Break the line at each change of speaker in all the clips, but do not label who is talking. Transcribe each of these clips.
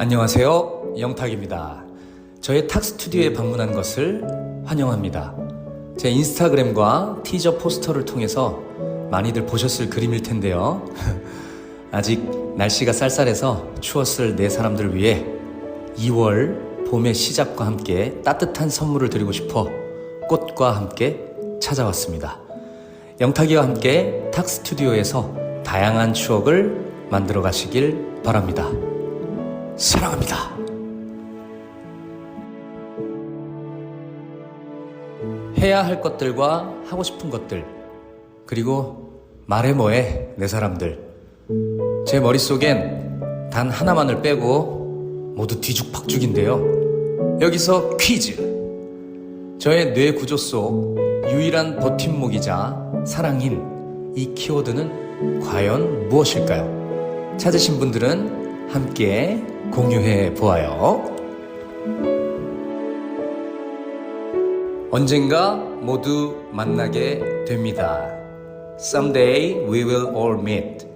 안녕하세요. 영탁입니다. 저의 탁 스튜디오에 방문한 것을 환영합니다. 제 인스타그램과 티저 포스터를 통해서 많이들 보셨을 그림일 텐데요. 아직 날씨가 쌀쌀해서 추웠을 네 사람들을 위해 2월 봄의 시작과 함께 따뜻한 선물을 드리고 싶어 꽃과 함께 찾아왔습니다. 영탁이와 함께 탁 스튜디오에서 다양한 추억을 만들어 가시길 바랍니다. 사랑합니다. 해야 할 것들과 하고 싶은 것들, 그리고 말해 뭐해 내 사람들. 제 머릿속엔 단 하나만을 빼고 모두 뒤죽박죽인데요. 여기서 퀴즈. 저의 뇌 구조 속 유일한 버팀목이자 사랑인 이 키워드는 과연 무엇일까요? 찾으신 분들은 함께 공유해 보아요. 언젠가 모두 만나게 됩니다. Someday we will all meet.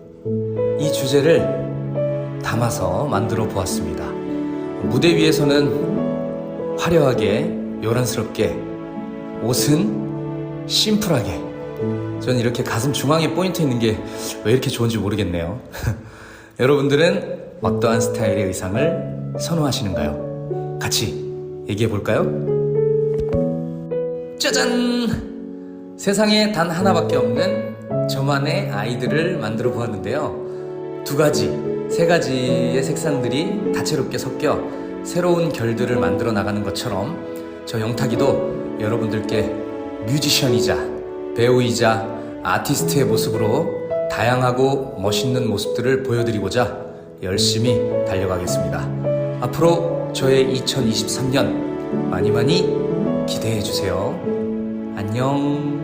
이 주제를 담아서 만들어 보았습니다. 무대 위에서는 화려하게 요란스럽게 옷은 심플하게 전 이렇게 가슴 중앙에 포인트 있는 게 왜 이렇게 좋은지 모르겠네요. 여러분들은 어떠한 스타일의 의상을 선호하시는가요? 같이 얘기해 볼까요? 짜잔! 세상에 단 하나밖에 없는 저만의 아이들을 만들어 보았는데요. 두 가지, 세 가지의 색상들이 다채롭게 섞여 새로운 결들을 만들어 나가는 것처럼 저 영탁이도 여러분들께 뮤지션이자 배우이자 아티스트의 모습으로 다양하고 멋있는 모습들을 보여드리고자 열심히 달려가겠습니다. 앞으로 저의 2023년 많이 많이 기대해 주세요. 안녕.